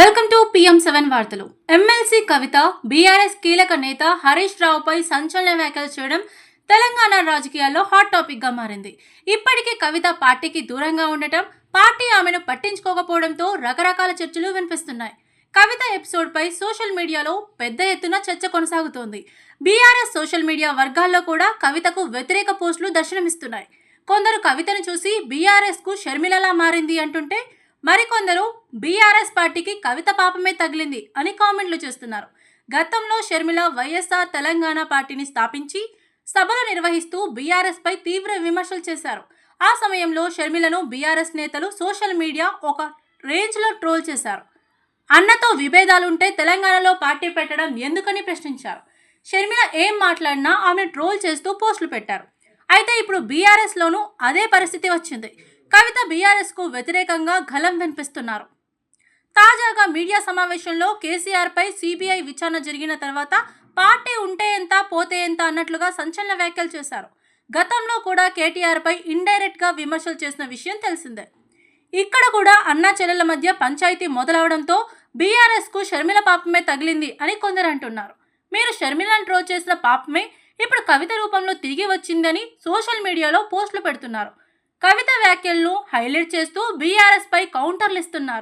Welcome to PM seven వార్తలు. MLC Kavitha BRS కీలక నేత హరీష్ రావుపై సంచలన వ్యాఖ్యలు చేయడం తెలంగాణ రాజకీయాల్లో హాట్ టాపిక్గా మారింది. ఇప్పటికే కవిత పార్టీకి దూరంగా ఉండటం పార్టీ ఆమెను పట్టించుకోకపోవడంతో రకరకాల చర్చలు వినిపిస్తున్నాయి. కవిత ఎపిసోడ్పై సోషల్ మీడియాలో పెద్ద ఎత్తున చర్చ కొనసాగుతోంది. బీఆర్ఎస్ సోషల్ మీడియా వర్గాల్లో కూడా కవితకు వ్యతిరేక పోస్టులు దర్శనమిస్తున్నాయి. కొందరు కవితను చూసి బీఆర్ఎస్కు షర్మిలలా మారింది అంటుంటే మరికొందరు బీఆర్ఎస్ పార్టీకి కవిత పాపమే తగిలింది అని కామెంట్లు చేస్తున్నారు. గతంలో షర్మిల వైఎస్ఆర్ తెలంగాణ పార్టీని స్థాపించి సభలు నిర్వహిస్తూ బీఆర్ఎస్ పై తీవ్ర విమర్శలు చేశారు. ఆ సమయంలో షర్మిలను బీఆర్ఎస్ నేతలు సోషల్ మీడియా ఒక రేంజ్లో ట్రోల్ చేశారు. అన్నతో విభేదాలుంటే తెలంగాణలో పార్టీ పెట్టడం ఎందుకని ప్రశ్నించారు. షర్మిల ఏం మాట్లాడినా ఆమె ట్రోల్ చేస్తూ పోస్టులు పెట్టారు. అయితే ఇప్పుడు బీఆర్ఎస్లోనూ అదే పరిస్థితి వచ్చింది. కవిత బీఆర్ఎస్కు వ్యతిరేకంగా గలం వినిపిస్తున్నారు. తాజాగా మీడియా సమావేశంలో కేసీఆర్పై సిబిఐ విచారణ జరిగిన తర్వాత పార్టీ ఉంటే ఎంత పోతే ఎంత అన్నట్లుగా సంచలన వ్యాఖ్యలు చేశారు. గతంలో కూడా కేటీఆర్పై ఇండైరెక్ట్గా విమర్శలు చేసిన విషయం తెలిసిందే. ఇక్కడ కూడా అన్నా చెల్లెల మధ్య పంచాయతీ మొదలవడంతో బీఆర్ఎస్కు షర్మిల పాపమే తగిలింది అని కొందరు అంటున్నారు. మీరు షర్మిలను ట్రోల్ చేసిన పాపమే ఇప్పుడు కవిత రూపంలో తిరిగి వచ్చిందని సోషల్ మీడియాలో పోస్టులు పెడుతున్నారు. కవిత వ్యాఖ్యలను హైలైట్ చేస్తూ బీఆర్ఎస్ పై కౌంటర్లు ఇస్తున్నారు.